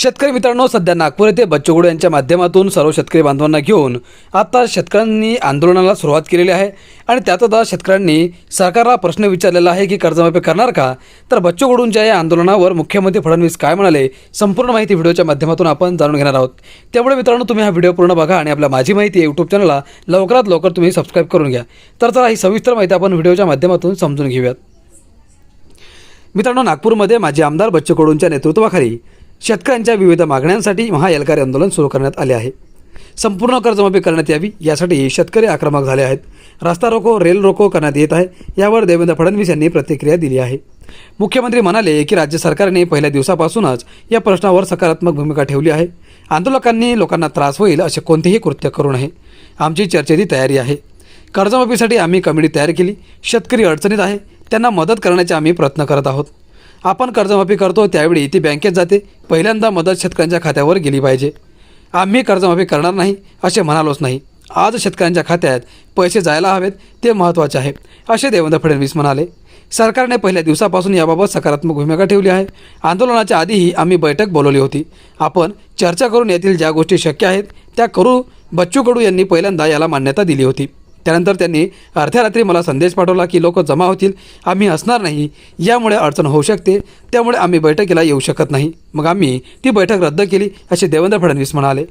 शेतकरी मित्रांनो सध्या नागपूर येथे बच्चू यांच्या माध्यमातून सर्व शेतकरी बांधवांना घेऊन आता शेतकऱ्यांनी आंदोलनाला सुरुवात केलेली आहे. आणि त्यातच आज शेतकऱ्यांनी सरकारला प्रश्न विचारलेला आहे की कर्जमाफी करणार का? तर बच्चूगुडूंच्या या आंदोलनावर मुख्यमंत्री फडणवीस काय म्हणाले? संपूर्ण माहिती व्हिडिओच्या माध्यमातून आपण जाणून घेणार आहोत. त्यामुळे मित्रांनो तुम्ही हा व्हिडिओ पूर्ण बघा आणि आपल्या माझी माहिती यूट्यूब चॅनलला लवकरात लवकर तुम्ही सबस्क्राईब करून घ्या. तर चला ही सविस्तर माहिती आपण व्हिडिओच्या माध्यमातून समजून घेऊयात. मित्रांनो नागपूरमध्ये माजी आमदार बच्चू कडूंच्या नेतृत्वाखाली शेतकऱ्यांच्या विविध मागण्यांसाठी महाएल्गार आंदोलन सुरू करण्यात आले आहे. संपूर्ण कर्जमाफी करण्यात यावी यासाठी शेतकरी आक्रमक झाले आहेत. रस्ता रोको रेल रोको करण्यात येत आहे यावर देवेंद्र फडणवीस यांनी प्रतिक्रिया दिली आहे. मुख्यमंत्री म्हणाले की राज्य सरकारने पहिल्या दिवसापासूनच या प्रश्नावर सकारात्मक भूमिका ठेवली आहे. आंदोलकांनी लोकांना त्रास होईल असे कोणतेही कृत्य करू नये. आमची चर्चेची तयारी आहे. कर्जमाफीसाठी आम्ही कमिटी तयार केली. शेतकरी अडचणीत आहे. त्यांना मदत करण्याचे आम्ही प्रयत्न करत आहोत. आपण कर्जमाफी करतो त्यावेळी ती बँकेत जाते. पहिल्यांदा मदत शेतकऱ्यांच्या खात्यावर गेली पाहिजे. आम्ही कर्जमाफी करणार नाही असे म्हणालोच नाही. आज शेतकऱ्यांच्या खात्यात पैसे जायला हवेत ते महत्त्वाचे आहे. असे देवेंद्र फडणवीस म्हणाले. सरकारने पहिल्या दिवसापासून याबाबत सकारात्मक भूमिका ठेवली आहे. आंदोलनाच्या आधीही आम्ही बैठक बोलवली होती. आपण चर्चा करून यातील ज्या गोष्टी शक्य आहेत त्या करू. बच्चू कडू यांनी पहिल्यांदा याला मान्यता दिली होती. त्यानंतर त्यांनी अर्ध्या रात्री मला संदेश पाठवला की लोक जमा होतील. आम्ही असणार नाही. यामुळे अडचण होऊ शकते. त्यामुळे आम्ही बैठकीला येऊ शकत नाही. मग आम्ही ती बैठक रद्द केली असे देवेंद्र फडणवीस म्हणाले.